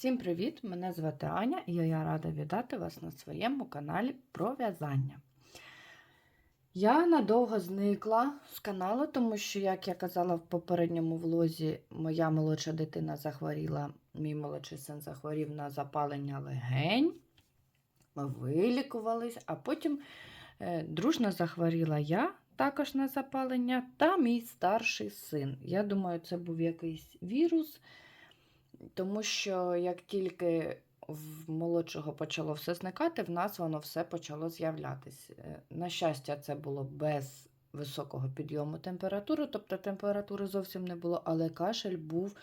Всім привіт! Мене звати Аня і я рада вітати вас на своєму каналі про в'язання. Я надовго зникла з каналу, тому що, як я казала в попередньому влозі, моя молодша дитина захворіла, мій молодший син захворів на запалення легень. Ми вилікувались, а потім е, дружно захворіла я також на запалення та мій старший син. Я думаю, це був якийсь вірус. Тому що як тільки в молодшого почало все зникати, в нас воно все почало з'являтися. На щастя, це було без високого підйому температури, тобто температури зовсім не було, але кашель був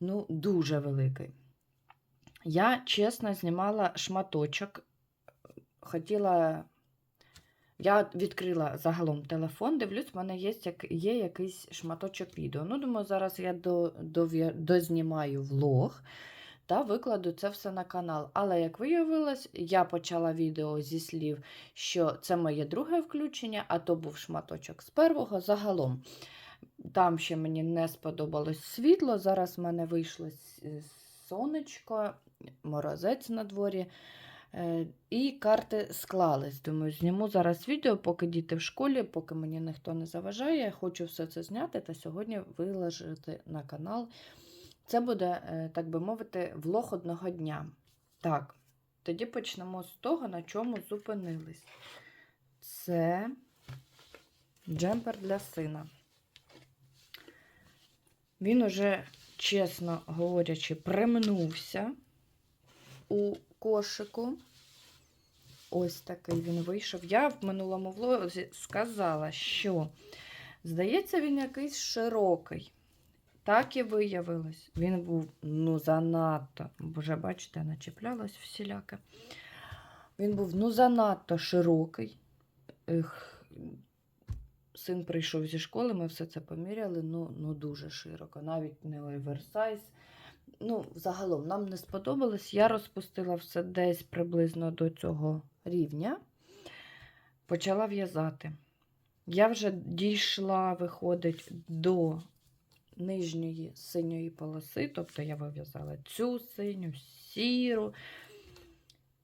ну, дуже великий. Я чесно знімала шматочок, хотіла. Я відкрила загалом телефон, дивлюсь, в мене є, як, є якийсь шматочок відео. Ну, думаю, зараз я до, до, дознімаю влог та викладу це все на канал. Але, як виявилось, я почала відео зі слів, що це моє друге включення, а то був шматочок з первого. Загалом, там ще мені не сподобалось світло. Зараз в мене вийшло сонечко, морозець на дворі. Е, І карти склались. Думаю, зніму зараз відео, поки діти в школі, поки мені ніхто не заважає. Я хочу все це зняти та сьогодні виложити на канал. Це буде, е, так би мовити, влог одного дня. Так, тоді почнемо з того, на чому зупинились. Це джемпер для сина. Він уже, чесно говорячи, примнувся у кошику. Ось такий він вийшов. Я в минулому влозі сказала, що, здається, він якийсь широкий. Так і виявилось. Він був ну, занадто, вже, бачите, начіплялось всіляке. Він був ну, занадто широкий. Ех, Син прийшов зі школи, ми все це поміряли, ну, ну дуже широко, навіть не оверсайз ну, загалом нам не сподобалось. Я розпустила все десь приблизно до цього рівня, почала в'язати. Я вже дійшла, виходить, до нижньої синьої полоси, тобто я вив'язала цю синю, сіру.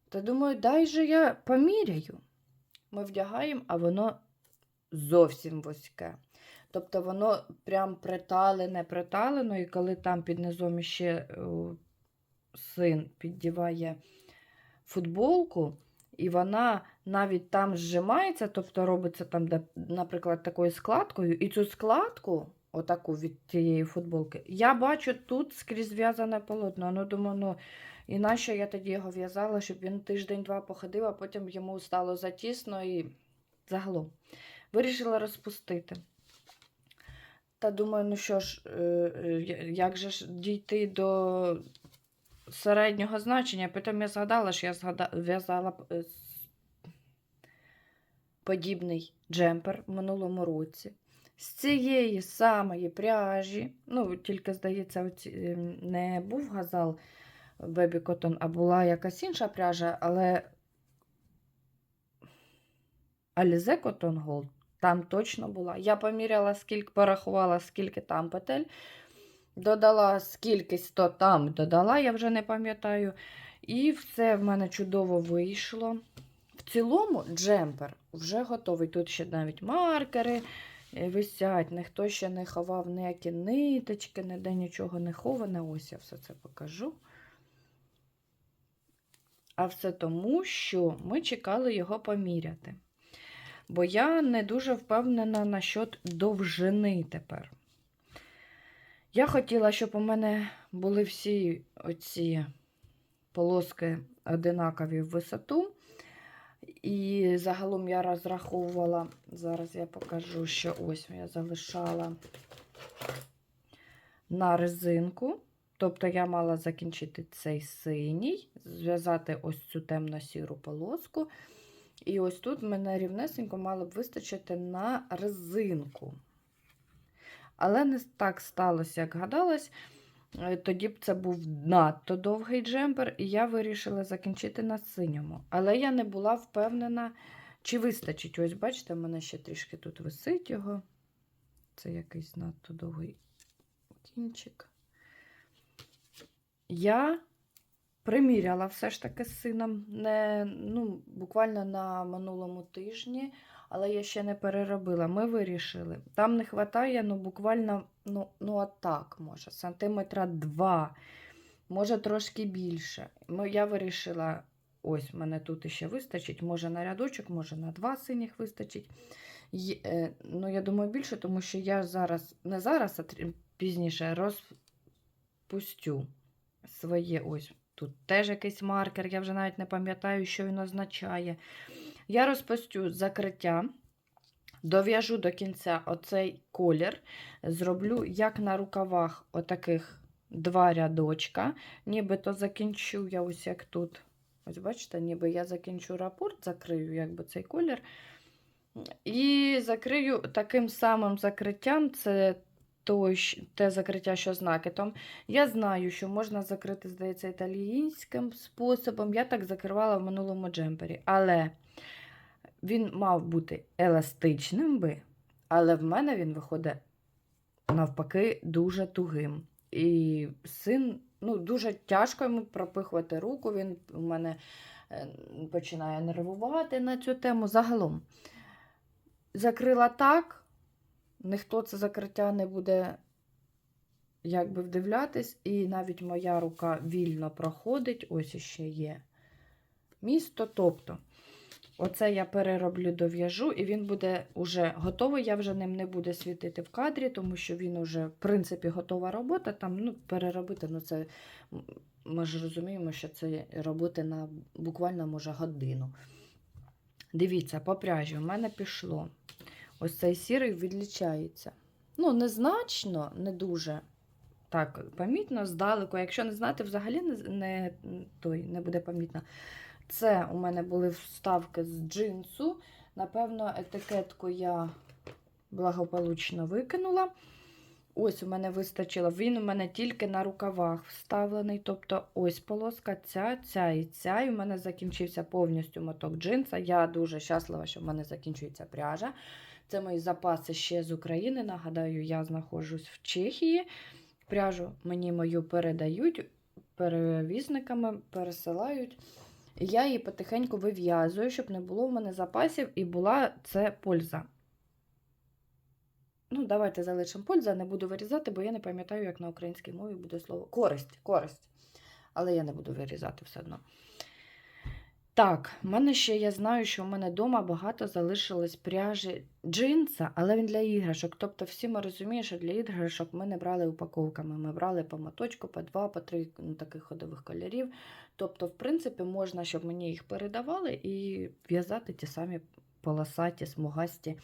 Та думаю, дай же я поміряю. Ми вдягаємо, а воно зовсім вузьке. Тобто воно прям приталене, приталено, і коли там під низом ще син піддіває футболку, і вона навіть там зжимається, тобто робиться там, наприклад, такою складкою, і цю складку, отаку від тієї футболки, я бачу тут скрізь зв'язане полотно. Ну, думаю, ну, і нащо я тоді його в'язала, щоб він тиждень-два походив, а потім йому стало затісно і загалом. Вирішила розпустити. Та думаю, ну що ж, як же ж дійти до середнього значення? Потім я згадала, що я в'язала е, подібний джемпер в минулому році. З цієї самої пряжі, ну, тільки, здається, не був газал Cotton, а була якась інша пряжа, але Alize Cotton Gold там точно була. Я поміряла, скільки порахувала, скільки там петель. Додала скільки то там додала, я вже не пам'ятаю. І все в мене чудово вийшло. В цілому, джемпер вже готовий. Тут ще навіть маркери е, висять, ніхто ще не ховав ніякі ниточки, ніде нічого не ховане. Ось я все це покажу. А все тому, що ми чекали його поміряти бо я не дуже впевнена насчет довжини тепер. Я хотіла, щоб у мене були всі оці полоски одинакові в висоту. І загалом я розраховувала, зараз я покажу, що ось я залишала на резинку. Тобто я мала закінчити цей синій, зв'язати ось цю темно-сіру полоску. І ось тут мене рівнесенько мало б вистачити на резинку. Але не так сталося, як гадалось. Е, тоді б це був надто довгий джемпер, і я вирішила закінчити на синьому. Але я не була впевнена, чи вистачить. Ось, бачите, в мене ще трішки тут висить його. Це якийсь надто довгий кінчик. Я приміряла все ж таки з сином не, ну, буквально на минулому тижні, але я ще не переробила. Ми вирішили. Там не вистачає, ну, буквально, ну, ну отак, може, сантиметра два, може трошки більше. Ми, я вирішила, ось, мене тут ще вистачить, може на рядочок, може на два синіх вистачить. Й- е, ну, я думаю, більше, тому що я зараз, не зараз, а пізніше розпустю своє ось. Тут теж якийсь маркер, я вже навіть не пам'ятаю, що він означає. Я розпустю закриття, дов'яжу до кінця оцей колір, зроблю, як на рукавах, отаких два рядочка. Нібито закінчу я ось як тут. Ось бачите, ніби я закінчу рапорт, закрию якби цей колір. І закрию таким самим закриттям, це той, те закриття, що з накидом. Я знаю, що можна закрити, здається, італійським способом. Я так закривала в минулому джемпері. Але він мав бути еластичним би, але в мене він виходить навпаки дуже тугим. І син, ну, дуже тяжко йому пропихувати руку. Він у мене е, починає нервувати на цю тему. Загалом закрила так, ніхто це закриття не буде якби вдивлятись, і навіть моя рука вільно проходить, ось іще є місто. Тобто, оце я перероблю, дов'яжу, і він буде уже готовий. Я вже ним не буду світити в кадрі, тому що він уже, в принципі, готова робота. Там, ну, переробити, ну це ми ж розуміємо, що це роботи на буквально може годину. Дивіться, по пряжі у мене пішло. Ось цей сірий відлічається. Ну, незначно, не дуже так помітно, здалеку. Якщо не знати, взагалі не, не, той, не буде помітно. Це у мене були вставки з джинсу. Напевно, етикетку я благополучно викинула. Ось у мене вистачило. Він у мене тільки на рукавах вставлений. Тобто, ось полоска, ця, ця і ця. І у мене закінчився повністю моток джинса. Я дуже щаслива, що в мене закінчується пряжа. Це мої запаси ще з України. Нагадаю, я знаходжусь в Чехії. Пряжу мені мою передають перевізниками, пересилають. Я її потихеньку вив'язую, щоб не було в мене запасів і була це польза. Ну, давайте залишимо польза, не буду вирізати, бо я не пам'ятаю, як на українській мові буде слово. Користь, користь. Але я не буду вирізати все одно. Так, в мене ще я знаю, що в мене вдома багато залишилось пряжі джинса, але він для іграшок. Тобто, всі ми розуміємо, що для іграшок ми не брали упаковками. Ми брали по моточку, по два, по три ну, таких ходових кольорів. Тобто, в принципі, можна, щоб мені їх передавали, і в'язати ті самі полосаті, смугасті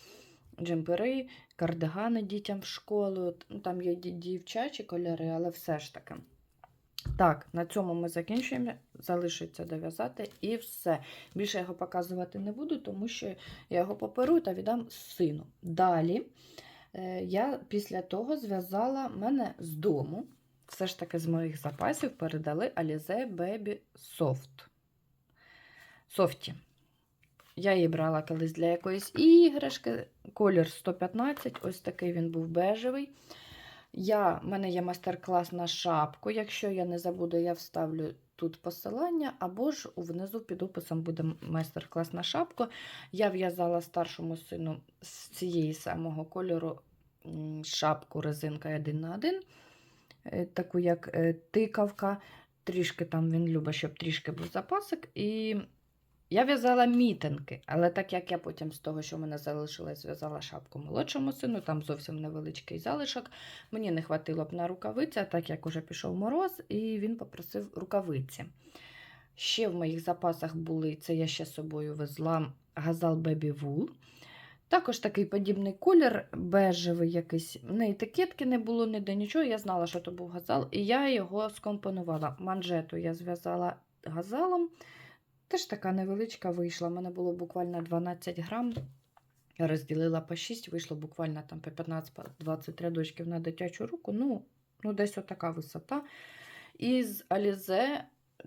джемпери, кардигани дітям в школу. Ну, Там є дівчачі кольори, але все ж таки. Так, на цьому ми закінчуємо. Залишиться дов'язати і все. Більше його показувати не буду, тому що я його поперу та віддам сину. Далі е, я після того зв'язала мене з дому. Все ж таки з моїх запасів передали Alize Baby Soft. Софті. Я її брала колись для якоїсь іграшки. Колір 115, ось такий він був бежевий. Я, в мене є майстер-клас на шапку. Якщо я не забуду, я вставлю тут посилання, або ж внизу під описом буде майстер-клас на шапку. Я в'язала старшому сину з цієї самого кольору шапку резинка 1 на 1, е, таку як е, тикавка. Трішки там він любить, щоб трішки був запасик. І я в'язала мітинки, але так як я потім з того, що в мене залишилось, зв'язала шапку молодшому сину, там зовсім невеличкий залишок. Мені не хватило б на рукавиці, так як уже пішов мороз, і він попросив рукавиці. Ще в моїх запасах були, це я ще з собою везла газал Baby Wool. Також такий подібний колір, бежевий якийсь. Не етикетки не було, ніде нічого. Я знала, що то був газал, і я його скомпонувала. Манжету я зв'язала газалом. Теж така невеличка вийшла. У мене було буквально 12 грам. Я розділила по 6, вийшло буквально там по 15-20 рядочків на дитячу руку. Ну, ну десь отака висота. І з Alize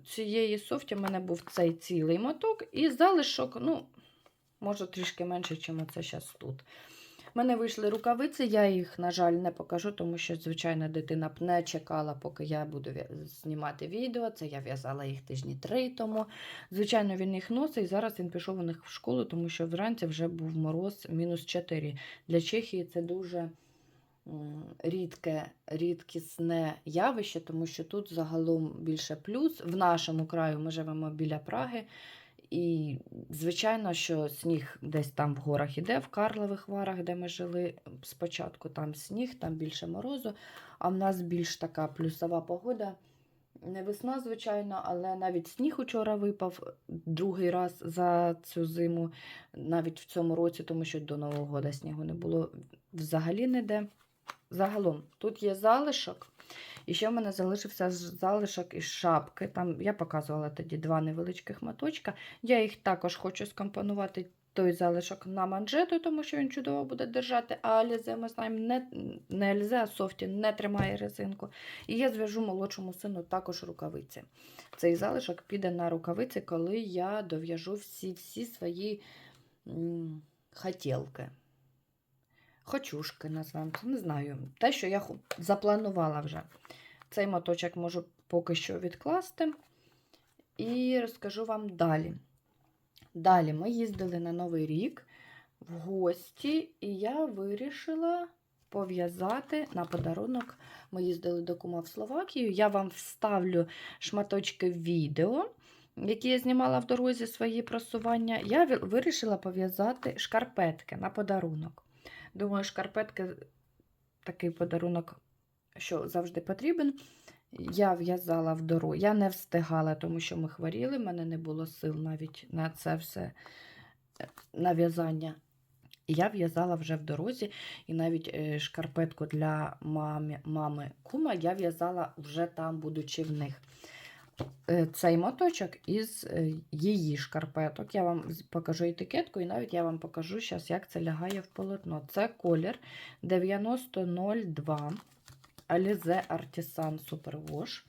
цієї софті в мене був цей цілий моток, і залишок, ну, може, трішки менше, ніж оце зараз тут. Мене вийшли рукавиці, я їх, на жаль, не покажу, тому що, звичайно, дитина б не чекала, поки я буду знімати відео. Це я в'язала їх тижні три тому. Звичайно, він їх носить, зараз він пішов у них в школу, тому що вранці вже був мороз мінус 4. Для Чехії це дуже рідке, рідкісне явище, тому що тут загалом більше плюс. В нашому краю ми живемо біля Праги. І, звичайно, що сніг десь там в горах іде, в Карлових варах, де ми жили спочатку, там сніг, там більше морозу, а в нас більш така плюсова погода. Не весна, звичайно, але навіть сніг учора випав другий раз за цю зиму, навіть в цьому році, тому що до Нового года снігу не було взагалі ніде. Загалом, тут є залишок. І ще в мене залишився залишок із шапки. Там я показувала тоді два невеличких моточка. Я їх також хочу скомпонувати той залишок на манжету, тому що він чудово буде держати. А Алізе, ми знаємо, не, не Алізе, а Софті не тримає резинку. І я зв'яжу молодшому сину також рукавиці. Цей залишок піде на рукавиці, коли я дов'яжу всі, всі свої м, хотілки. Хочушки назвемо це, не знаю. Те, що я запланувала вже. Цей моточок можу поки що відкласти. І розкажу вам далі. Далі ми їздили на Новий рік в гості, і я вирішила пов'язати на подарунок. Ми їздили до кума в Словакію. Я вам вставлю шматочки відео, які я знімала в дорозі свої просування. Я вирішила пов'язати шкарпетки на подарунок. Думаю, шкарпетки такий подарунок, що завжди потрібен. Я в'язала в дорогу. Я не встигала, тому що ми хворіли, в мене не було сил навіть на це все е, на в'язання. Я в'язала вже в дорозі, і навіть е, шкарпетку для мами, мами кума я в'язала вже там, будучи в них. Е, Цей моточок із е, її шкарпеток. Я вам покажу етикетку, і навіть я вам покажу зараз, як це лягає в полотно. Це колір 9002 Alize Artisan Super Wash.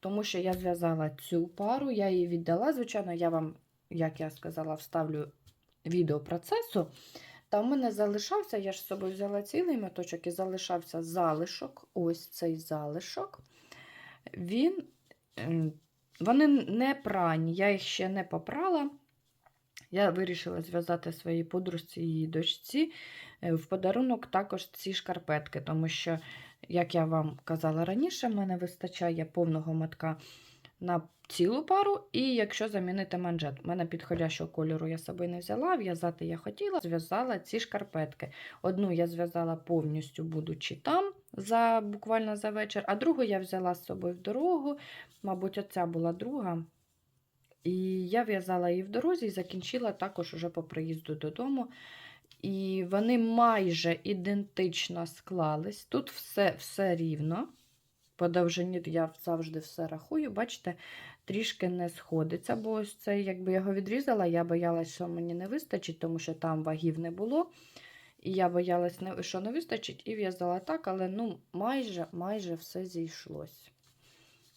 Тому що я зв'язала цю пару, я її віддала. Звичайно, я вам, як я сказала, вставлю відео процесу. Та в мене залишався, я ж з собою взяла цілий моточок і залишався залишок. Ось цей залишок. Він, вони не прані, я їх ще не попрала. Я вирішила зв'язати своїй подружці і її дочці е, в подарунок також ці шкарпетки, тому що, як я вам казала раніше, в мене вистачає повного мотка на цілу пару, і якщо замінити манжет. У мене підходящого кольору я з собою не взяла, в'язати я хотіла, зв'язала ці шкарпетки. Одну я зв'язала повністю, будучи там за буквально за вечір, а другу я взяла з собою в дорогу. Мабуть, оця була друга. І я в'язала її в дорозі і закінчила також уже по приїзду додому. І вони майже ідентично склались. Тут все, все рівно. По довжині я завжди все рахую. Бачите, трішки не сходиться, бо ось цей, якби я його відрізала, я боялась, що мені не вистачить, тому що там вагів не було. І я боялась, що не вистачить, і в'язала так, але ну, майже, майже все зійшлось.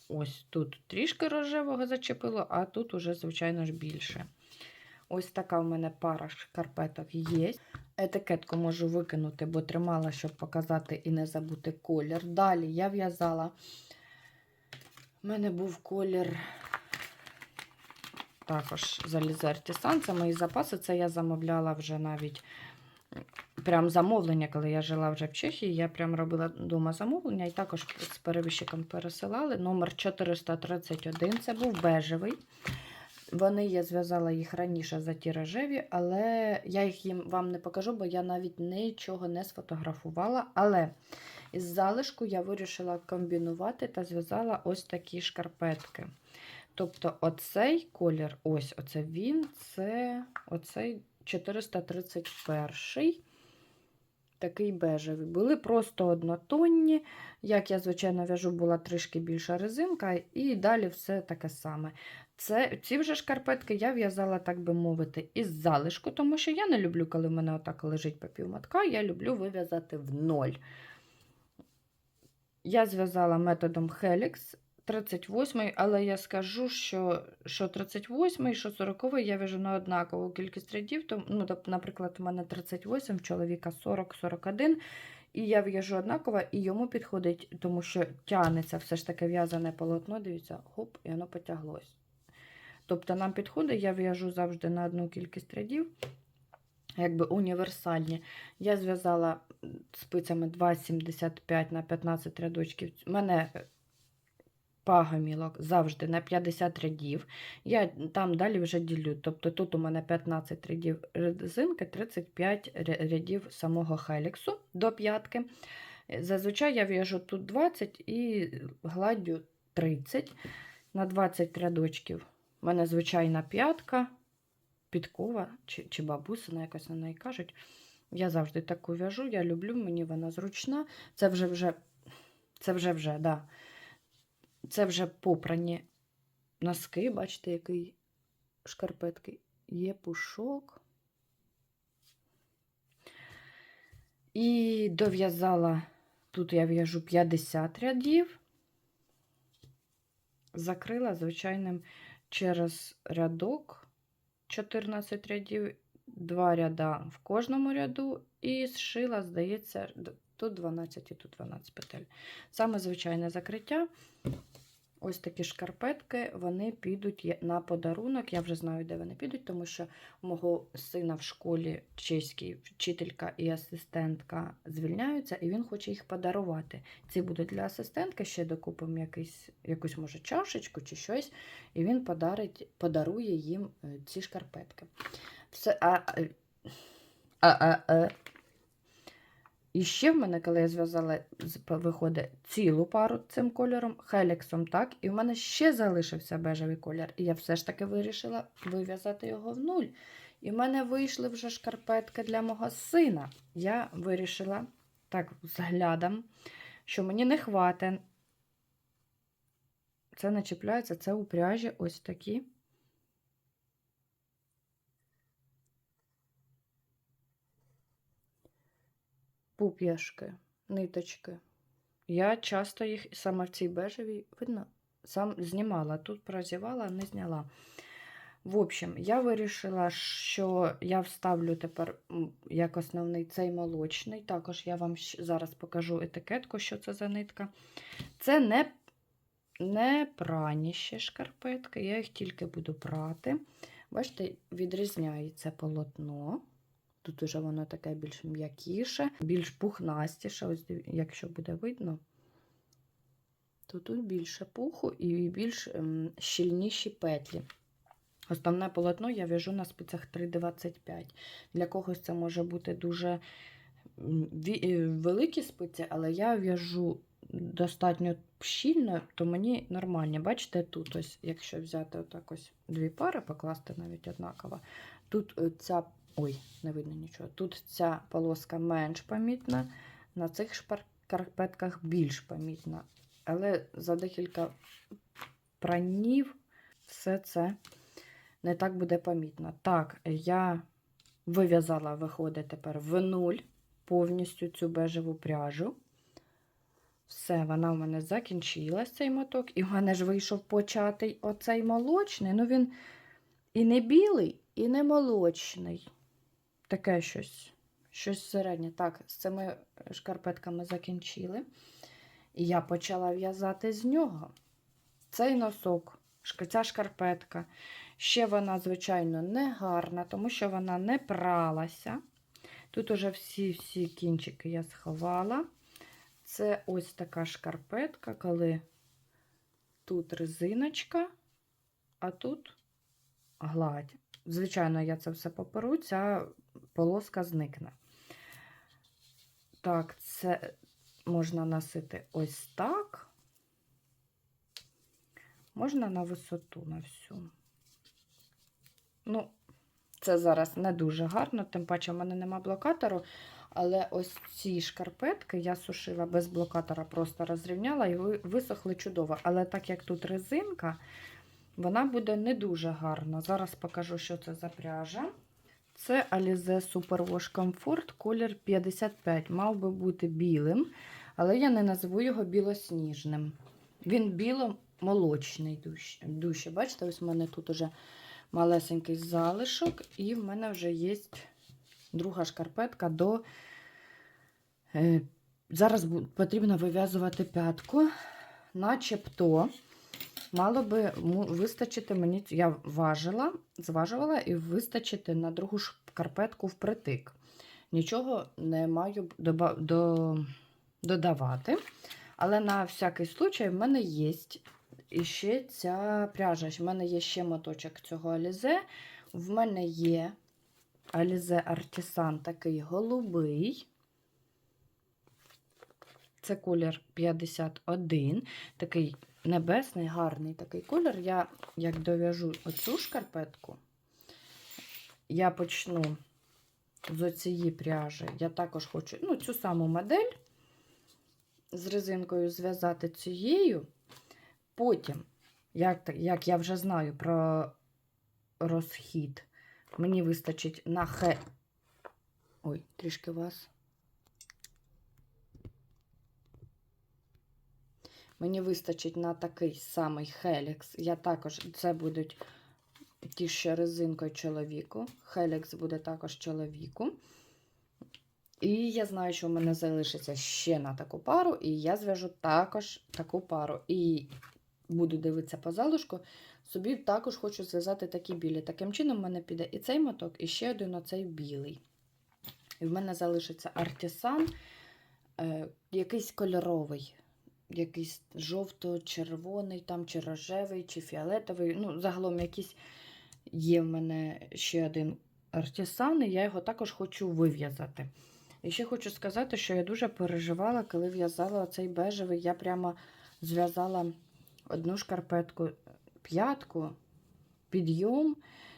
Ось тут трішки рожевого зачепило, а тут уже, звичайно ж, більше. Ось така в мене пара шкарпеток є. Етикетку можу викинути, бо тримала, щоб показати і не забути колір. Далі я в'язала. У мене був колір також залізер Тісан. Це мої запаси. Це я замовляла вже навіть прям замовлення, коли я жила вже в Чехії. Я прям робила вдома замовлення і також з перевищиком пересилали. Номер 431 це був бежевий. Вони я зв'язала їх раніше за ті рожеві, але я їх їм вам не покажу, бо я навіть нічого не сфотографувала. Але із залишку я вирішила комбінувати та зв'язала ось такі шкарпетки. Тобто, оцей колір, ось оце він, це оцей 431 такий бежевий. Були просто однотонні. Як я, звичайно, в'яжу, була трішки більша резинка, і далі все таке саме. Це, ці вже шкарпетки я в'язала, так би мовити, із залишку, тому що я не люблю, коли в мене отак лежить по півмотка, я люблю вив'язати в ноль. Я зв'язала методом Helix. 38, але я скажу, що, що 38, що 40-й я в'яжу на однакову кількість рядів. Тому, ну, наприклад, у мене 38, в чоловіка 40-41. І я в'яжу однаково, і йому підходить, тому що тягнеться все ж таки в'язане полотно. Дивіться, хоп, і воно потяглось. Тобто нам підходить, я в'яжу завжди на одну кількість рядів, якби універсальні. Я зв'язала спицями 2,75 на 15 рядочків. У мене пагомілок завжди на 50 рядів. Я там далі вже ділю. Тобто тут у мене 15 рядів резинки, 35 рядів самого хеліксу до п'ятки. Зазвичай я в'яжу тут 20 і гладдю 30 на 20 рядочків. У мене звичайна п'ятка, підкова чи, чи бабусина, якось на неї кажуть. Я завжди таку в'яжу, я люблю, мені вона зручна. Це вже вже, це вже вже, да. Це вже попрані носки, бачите, який шкарпетки. Є пушок. І дов'язала, тут я в'яжу 50 рядів, закрила звичайним через рядок 14 рядів, два ряда в кожному ряду, і зшила, здається, тут 12 і тут 12 петель. Саме звичайне закриття. Ось такі шкарпетки, вони підуть на подарунок. Я вже знаю, де вони підуть, тому що мого сина в школі чеській вчителька і асистентка звільняються, і він хоче їх подарувати. Ці будуть для асистентки, ще докупимо якийсь, якусь, може, чашечку чи щось, і він подарить, подарує їм е, ці шкарпетки. Все, а, а, а, а, а. І ще в мене, коли я зв'язала, виходить цілу пару цим кольором, хеліксом, так, і в мене ще залишився бежевий колір. І я все ж таки вирішила вив'язати його в нуль. І в мене вийшли вже шкарпетки для мого сина. Я вирішила так взглядом, що мені не хватить. Це не чіпляється, це у пряжі ось такі. Пуп'яшки, ниточки. Я часто їх саме в цій бежевій, видно, сам знімала. Тут прозівала, не зняла. В общем, я вирішила, що я вставлю тепер як основний цей молочний. Також я вам зараз покажу етикетку, що це за нитка. Це не, не прані ще шкарпетки, я їх тільки буду прати. Бачите, відрізняється полотно. Тут уже воно таке більш м'якіше, більш пухнастіше, ось якщо буде видно, то тут більше пуху і більш ем, щільніші петлі. Основне полотно я в'яжу на спицях 3,25. Для когось це може бути дуже е, великі спиці, але я в'яжу достатньо щільно, то мені нормально. Бачите, тут ось, якщо взяти отак ось дві пари, покласти навіть однаково, тут е, ця Ой, не видно нічого. Тут ця полоска менш помітна, на цих шпар- шкарпетках більш помітна. Але за декілька пранів все це не так буде помітно. Так, я вив'язала, виходить тепер в нуль повністю цю бежеву пряжу. Все, вона в мене закінчилась, цей моток, і в мене ж вийшов початий оцей молочний. Ну він і не білий, і не молочний. Таке щось. Щось середнє. Так, з цими шкарпетками закінчили. І я почала в'язати з нього. Цей носок, ця шкарпетка. Ще вона, звичайно, не гарна, тому що вона не пралася. Тут уже всі-всі кінчики я сховала. Це ось така шкарпетка, коли тут резиночка, а тут гладь. Звичайно, я це все поперу, ця полоска зникне. Так, це можна носити ось так. Можна на висоту на всю. Ну, це зараз не дуже гарно, тим паче в мене нема блокатору. Але ось ці шкарпетки я сушила без блокатора, просто розрівняла і висохли чудово. Але так як тут резинка, вона буде не дуже гарна. Зараз покажу, що це за пряжа. Це Alize Superwash Comfort, колір 55. Мав би бути білим, але я не назву його білосніжним. Він біло, молочний душ. душі. Бачите, ось в мене тут уже малесенький залишок, і в мене вже є друга шкарпетка до. Е, Зараз потрібно вив'язувати п'ятку, начебто мало би вистачити мені, я важила, зважувала і вистачити на другу шкарпетку впритик. Нічого не маю додавати. Але на всякий случай в мене є ще ця пряжа. В мене є ще моточок цього алізе. В мене є алізе Артісан такий голубий. Це колір 51, такий небесний, гарний такий колір. Я як дов'яжу оцю шкарпетку, я почну з оцієї пряжі. Я також хочу ну, цю саму модель з резинкою зв'язати цією. Потім, як, як я вже знаю про розхід, мені вистачить на хе. Ой, трішки вас. Мені вистачить на такий самий Хелікс. Я також, це будуть ті ще резинкою чоловіку. Хелікс буде також чоловіку. І я знаю, що в мене залишиться ще на таку пару, і я зв'яжу також таку пару. І буду дивитися по залишку. Собі також хочу зв'язати такі білі. Таким чином, в мене піде і цей моток, і ще один оцей білий. І в мене залишиться артисан, е, якийсь кольоровий, якийсь жовто-червоний, там, чи рожевий, чи фіолетовий. Ну, загалом якийсь є в мене ще один артисан, і я його також хочу вив'язати. І ще хочу сказати, що я дуже переживала, коли в'язала цей бежевий. Я прямо зв'язала одну шкарпетку, п'ятку, підйом.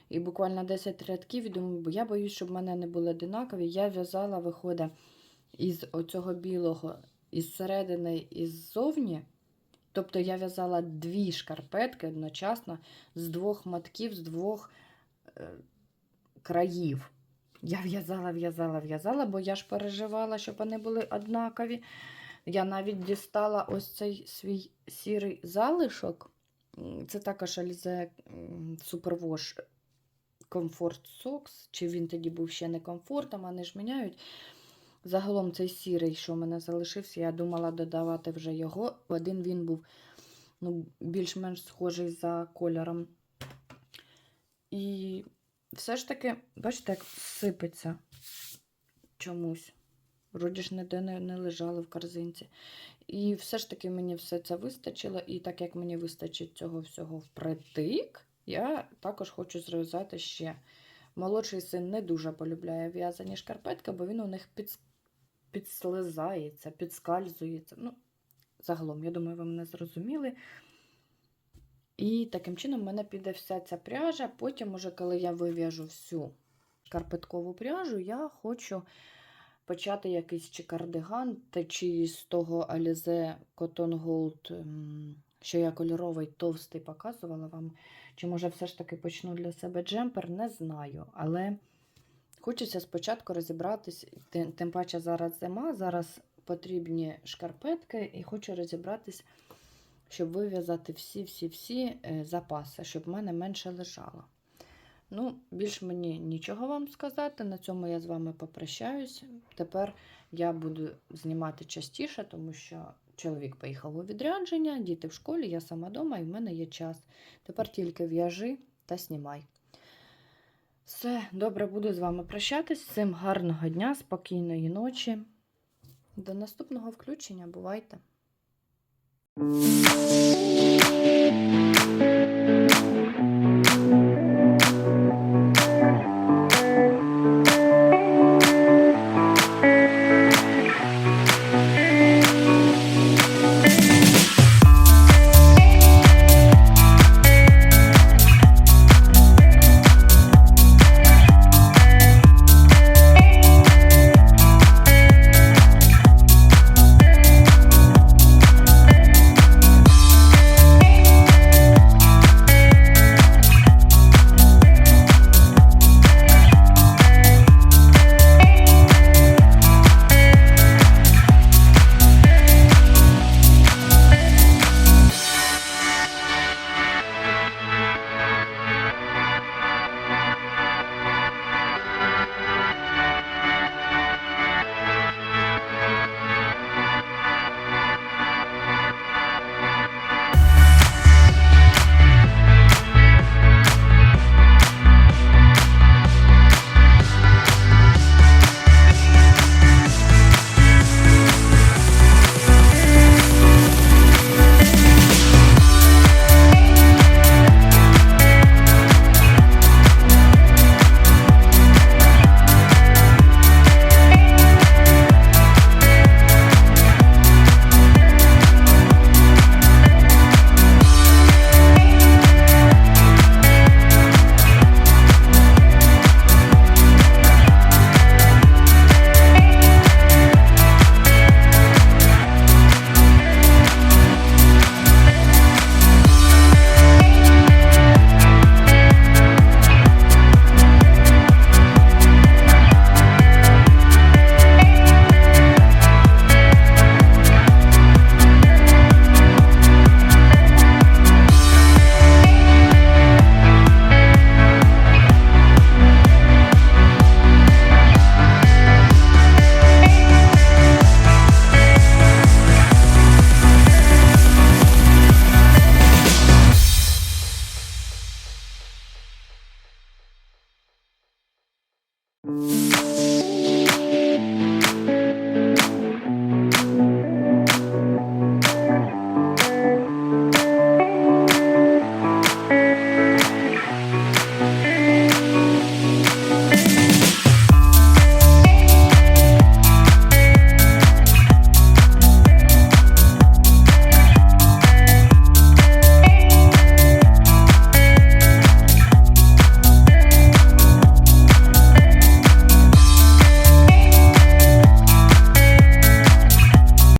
І буквально 10 рядків, і думаю, бо я боюсь, щоб в мене не були одинакові. Я в'язала, виходить, із оцього білого, із середини і ззовні. Тобто я в'язала дві шкарпетки одночасно з двох матків, з двох е, країв. Я в'язала, в'язала, в'язала, бо я ж переживала, щоб вони були однакові. Я навіть дістала ось цей свій сірий залишок. Це також Alize Superwash Comfort Socks, чи він тоді був ще не комфортом, вони ж міняють. Загалом цей сірий, що в мене залишився, я думала додавати вже його. Один він був ну, більш-менш схожий за кольором. І все ж таки, бачите, як сипеться чомусь. Вроді ж ніде не, не лежали в корзинці. І все ж таки мені все це вистачило. І так як мені вистачить цього всього впритик, я також хочу зв'язати ще. Молодший син не дуже полюбляє в'язані шкарпетки, бо він у них під, підслизається, підскальзується. Ну, загалом, я думаю, ви мене зрозуміли. І таким чином в мене піде вся ця пряжа. Потім, уже, коли я вив'яжу всю шкарпеткову пряжу, я хочу почати якийсь чи кардиган, чи з того Alize Cotton Gold, ем, що я кольоровий товстий показувала вам. Чи може все ж таки почну для себе джемпер, не знаю. Але хочеться спочатку розібратись, тим, тим паче зараз зима, зараз потрібні шкарпетки, і хочу розібратись, щоб вив'язати всі-всі-всі е, запаси, щоб в мене менше лежало. Ну, більш мені нічого вам сказати. На цьому я з вами попрощаюсь. Тепер я буду знімати частіше, тому що чоловік поїхав у відрядження, діти в школі, я сама вдома і в мене є час. Тепер тільки в'яжи та знімай. Все, добре, буду з вами прощатись. Всім гарного дня, спокійної ночі. До наступного включення. Бувайте!